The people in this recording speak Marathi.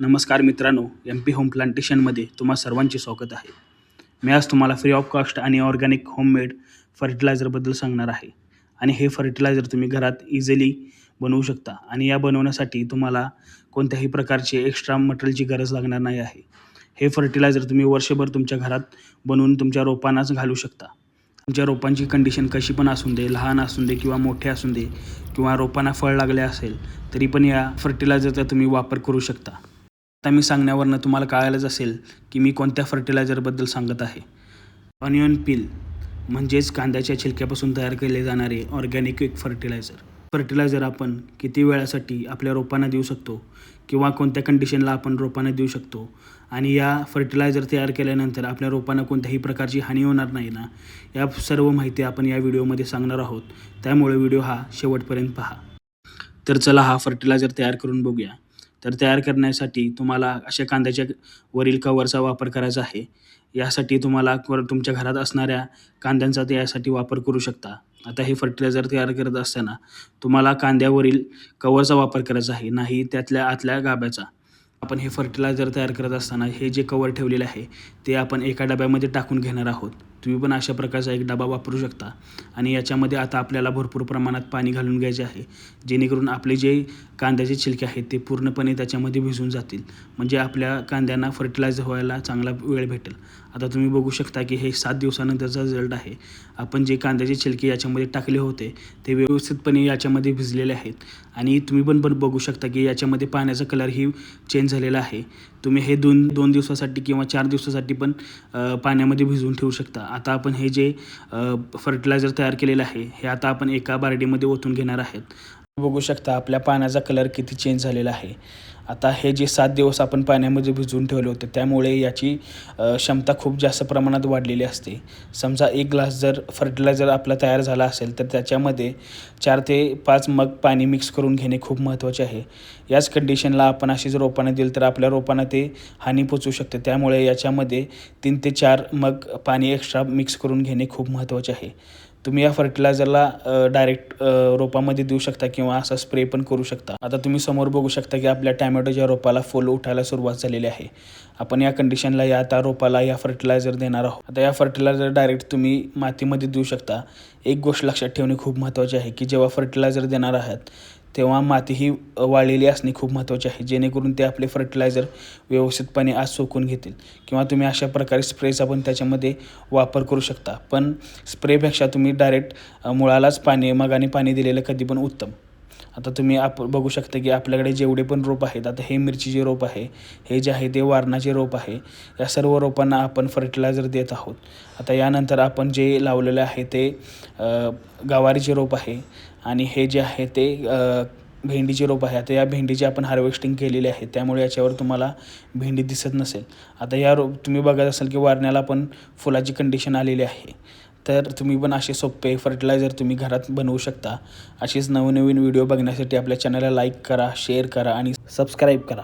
नमस्कार मित्रांनो एम पी होम प्लांटेशनमध्ये तुम्हा सर्वांचे स्वागत आहे. मी आज तुम्हाला फ्री ऑफ कॉस्ट आणि ऑर्गॅनिक होममेड फर्टिलायझरबद्दल सांगणार आहे. आणि हे फर्टिलायझर तुम्ही घरात इझिली बनवू शकता आणि या बनवण्यासाठी तुम्हाला कोणत्याही प्रकारचे एक्स्ट्रा मटेरियलची गरज लागणार नाही आहे. हे फर्टिलायझर तुम्ही वर्षभर तुमच्या घरात बनवून तुमच्या रोपांनाच घालू शकता. तुमच्या रोपांची कंडिशन कशी पण असून दे लहान असून दे किंवा मोठे असून दे किंवा रोपांना फळ लागले असेल तरी पण या फर्टिलायझरचा तुम्ही वापर करू शकता. आता मी सांगण्यावरनं तुम्हाला कळायलाच असेल की मी कोणत्या फर्टिलायझरबद्दल सांगत आहे. ऑनियन पील म्हणजेच कांद्याच्या छिलक्यापासून तयार केले जाणारे ऑर्गॅनिक एक फर्टिलायझर फर्टिलायझर आपण किती वेळासाठी आपल्या रोपांना देऊ शकतो किंवा कोणत्या कंडिशनला आपण रोपांना देऊ शकतो? आणि या फर्टिलायझर तयार केल्यानंतर आपल्या रोपांना कोणत्याही प्रकारची हानी होणार नाही ना? या सर्व माहिती आपण या व्हिडिओमध्ये सांगणार आहोत. त्यामुळे व्हिडिओ हा शेवटपर्यंत पहा. तर चला हा फर्टिलायझर तयार करून बघूया. तर तयार करण्यासाठी तुम्हाला अशा कांद्याच्या वरील कवरचा वापर करायचा आहे. यासाठी तुम्हाला कवर तुमच्या घरात असणाऱ्या कांद्यांचा ते यासाठी वापर करू शकता. आता हे फर्टिलायझर तयार करत असताना तुम्हाला कांद्यावरील कवरचा वापर करायचा आहे नाही त्यातल्या आतल्या गाब्याचा. आपण हे फर्टिलायझर तयार करत असताना हे जे कवर ठेवलेले आहे ते आपण एका डब्यामध्ये टाकून घेणार आहोत. तुम्ही पण अशा प्रकारचा एक डबा वापरू शकता. आणि याच्यामध्ये आता आपल्याला भरपूर प्रमाणात पाणी घालून घ्यायचे आहे. जेणेकरून आपले जे कांद्याचे छिलके आहेत ते पूर्णपणे त्याच्यामध्ये भिजून जातील. म्हणजे आपल्या कांद्यांना फर्टिलायझर व्हायला चांगला वेळ भेटेल. आता तुम्ही बघू शकता की हे सात दिवसानंतरचा रिझल्ट आहे. आपण जे कांद्याचे छिलके याच्यामध्ये टाकले होते ते व्यवस्थितपणे याच्यामध्ये भिजलेले आहेत. आणि तुम्ही पण पण बघू शकता की याच्यामध्ये पाण्याचा कलरही चेंज झालेला आहे. तुम्ही हे दोन दोन दिवसासाठी किंवा चार दिवसासाठी पण पाण्यामध्ये भिजवून ठेवू शकता. आता आपण हे जे फर्टिलायझर तयार केलेलं आहे हे आता आपण एका बारडीमध्ये ओतून घेणार आहेत. बघू शकता आपल्या पाण्याचा कलर किती चेंज झालेला आहे. आता हे जे सात दिवस आपण पाण्यामध्ये भिजवून ठेवले होते त्यामुळे याची क्षमता खूप जास्त प्रमाणात वाढलेली असते. समजा एक ग्लास जर फर्टिलायझर आपला तयार झाला असेल तर त्याच्यामध्ये चार ते पाच मग पाणी मिक्स करून घेणे खूप महत्त्वाचे आहे. याच कंडिशनला आपण अशी जर रोपांना दिली तर आपल्या रोपांना ते हानी पोचू शकते. त्यामुळे याच्यामध्ये तीन ते चार मग पाणी एक्स्ट्रा मिक्स करून घेणे खूप महत्त्वाचे आहे. तुम्ही या फर्टिलायझरला डायरेक्ट रोपामध्ये देऊ शकता किंवा असा स्प्रे पण करू शकता. आता तुम्ही समोर बघू शकता की आपल्या टॅमॅटोच्या रोपाला फुल उठायला सुरुवात झालेली आहे. आपण या कंडिशनला या आता रोपाला या फर्टिलायझर देणार आहोत. आता या फर्टिलायझर डायरेक्ट तुम्ही मातीमध्ये देऊ शकता. एक गोष्ट लक्षात ठेवणे खूप महत्त्वाची आहे की जेव्हा फर्टिलायझर देणार आहात तेव्हा माती ही वाळलेली असणे खूप महत्त्वाचे आहे. जेणेकरून ते आपले फर्टिलायझर व्यवस्थितपणे आज सोकून घेतील. किंवा तुम्ही अशा प्रकारे स्प्रेचा पण त्याच्यामध्ये वापर करू शकता. पण स्प्रेपेक्षा तुम्ही डायरेक्ट मुळालाच पाणी मगाने पाणी दिलेलं कधी पण उत्तम. आता तुम्ही आप बघू शकता की आपल्याकडे जेवढे पण रोप आहेत आता हे मिरचीचे रोप आहे हे जे आहे ते वारणाचे रोप आहे या सर्व रोपांना आपण फर्टिलायझर देत आहोत. आता यानंतर आपण जे लावलेलं आहे ते गवारीचे रोप आहे आणि हे जे आहे ते भेंडीचे रोप आहे आता या भेंडीची आपण हार्वेस्टिंग केलेली आहे. त्यामुळे याच्यावर तुम्हाला भेंडी दिसत नसेल. आता या रोप तुम्ही बघत असाल की वारण्याला पण फुलाची कंडिशन आलेली आहे. तर तुम्ही पण असे सोपे फर्टिलायझर तुम्ही घरात बनवू शकता. असेच नवनवीन व्हिडिओ बघण्यासाठी आपल्या चॅनलला लाईक करा शेअर करा आणि सबस्क्राईब करा.